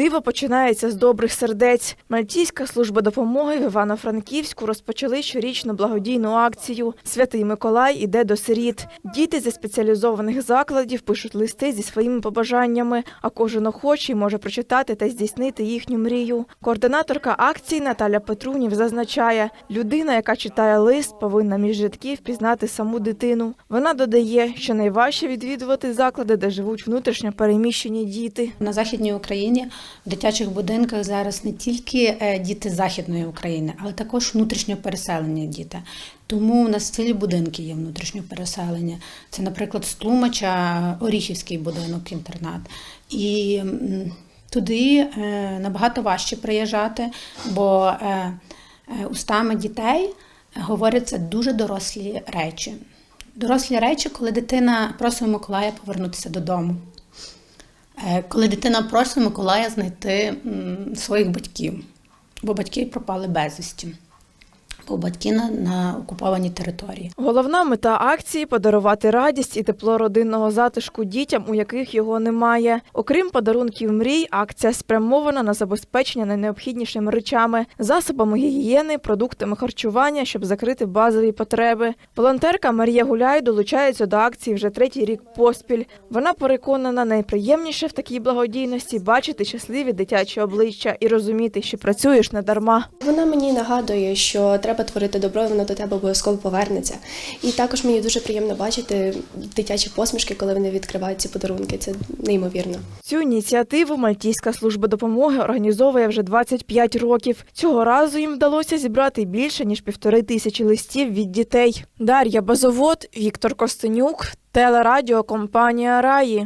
Диво починається з добрих сердець. Мальтійська служба допомоги в Івано-Франківську розпочали щорічну благодійну акцію Святий Миколай іде до сиріт. Діти зі спеціалізованих закладів пишуть листи зі своїми побажаннями, а кожен охочий може прочитати та здійснити їхню мрію. Координаторка акції Наталя Петрунів зазначає, людина, яка читає лист, повинна між рядків пізнати саму дитину. Вона додає, що найважче відвідувати заклади, де живуть внутрішньо переміщені діти. На західній Україні в дитячих будинках зараз не тільки е, діти західної України, але також внутрішньо переселені діти. Тому у нас цілі будинки є внутрішньо переселення. Це, наприклад, Стлумача, Оріхівський будинок, інтернат. І туди е, набагато важче приїжджати, бо е, устами дітей говоряться дуже дорослі речі. Дорослі речі, коли дитина просить Миколая повернутися додому. Е, Коли дитина просить Миколая знайти своїх батьків, бо батьки пропали безвісті, бо батьки на, на окупованій території. Головна мета акції подарувати радість і тепло родинного затишку дітям, у яких його немає. Окрім подарунків мрій, акція спрямована на забезпечення найнеобхіднішими речами, засобами гігієни, продуктами харчування, щоб закрити базові потреби. Волонтерка Марія Гуляй долучається до акції вже третій рік поспіль. Вона переконана, найприємніше в такій благодійності бачити щасливі дитячі обличчя і розуміти, що працюєш не дарма. Вона мені нагадує, що треба творити добро, і воно до тебе обов'язково повернеться. І також мені дуже приємно бачити дитячі посмішки, коли вони відкривають ці подарунки. Це неймовірно. Цю ініціативу Мальтійська служба допомоги організовує вже 25 років. Цього разу їм вдалося зібрати більше ніж півтори тисячі листів від дітей. Дар'я Базовод, Віктор Костенюк, телерадіокомпанія Раї.